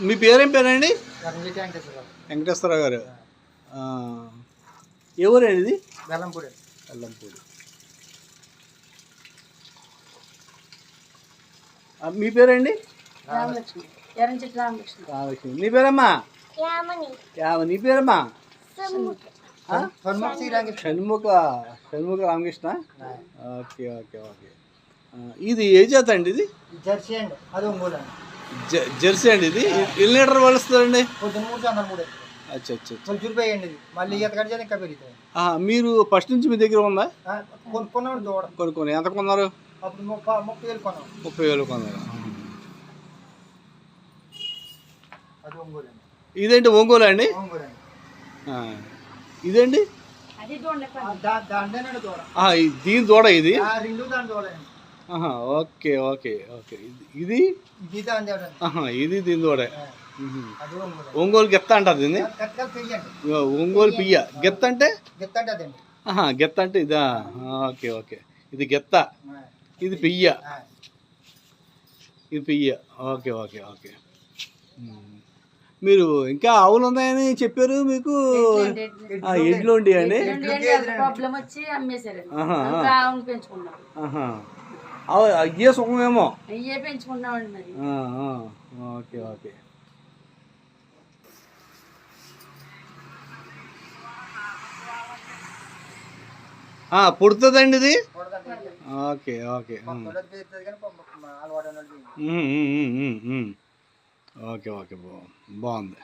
మీ పేరేం పేరండి? వెంకటేశ్వరరావు గారు. ఊరండి ఇది? బెల్లంపూడి. అల్లంపూడి ఆ, మీ పేరండి? రామలక్ష్మి. నీ పేరమ్మా? యామ నీ పేరమ్మా? Shanmukha Shanmukha Ramakrishna? Okay okay okay. ఇది ఏ జాత అండి ఇది జెర్సీ అండి. అది ఒంగోలు అండి. జెర్సీ అండి ఇది. ఎన్ని లీటర్ అచ్చా అచ్చా ఇది. మళ్ళీ ఈత ఇంకా మీరు ఫస్ట్ నుంచి మీ దగ్గర ఉందా? కొనుక్కున్నాం దూడ. కొనుక్కొని. ఎంత కొన్నారు? అప్పుడు ముప్పై ముప్పై వేలు కొన్నాం. ముప్పై వేలు కొన్నారు. అది ఒంగోలు అండి. ఇదేంటి ఒంగోలు అండి? ఇదేంటి? దీని దూడ ఇది? ఆ రెండు దాని దూడ అండి. Okay okay okay. ఇది- ఇది? దాని అది ఒంగోలు. గెత్త అంటారు దీన్ని? ఒంగోలు పియ్య. గెత్త అంటే? గెత్త అంటే ఇదా? Okay okay. ఇది గెత్త. ఇది పియ్య. ఇది పియ్య. Okay okay okay. మీరు ఇంకా ఆవులు ఉన్నాయని చెప్పారు మీకు? ఎడ్లు ఉండి. అండి అయ్యే సుఖమేమో అయ్యే పెంచుకున్నామండి మరి ఓకే ఓకే పుడుతుందండి ఇది. Okay okay. ఓకే ఓకే బా బాగుంది.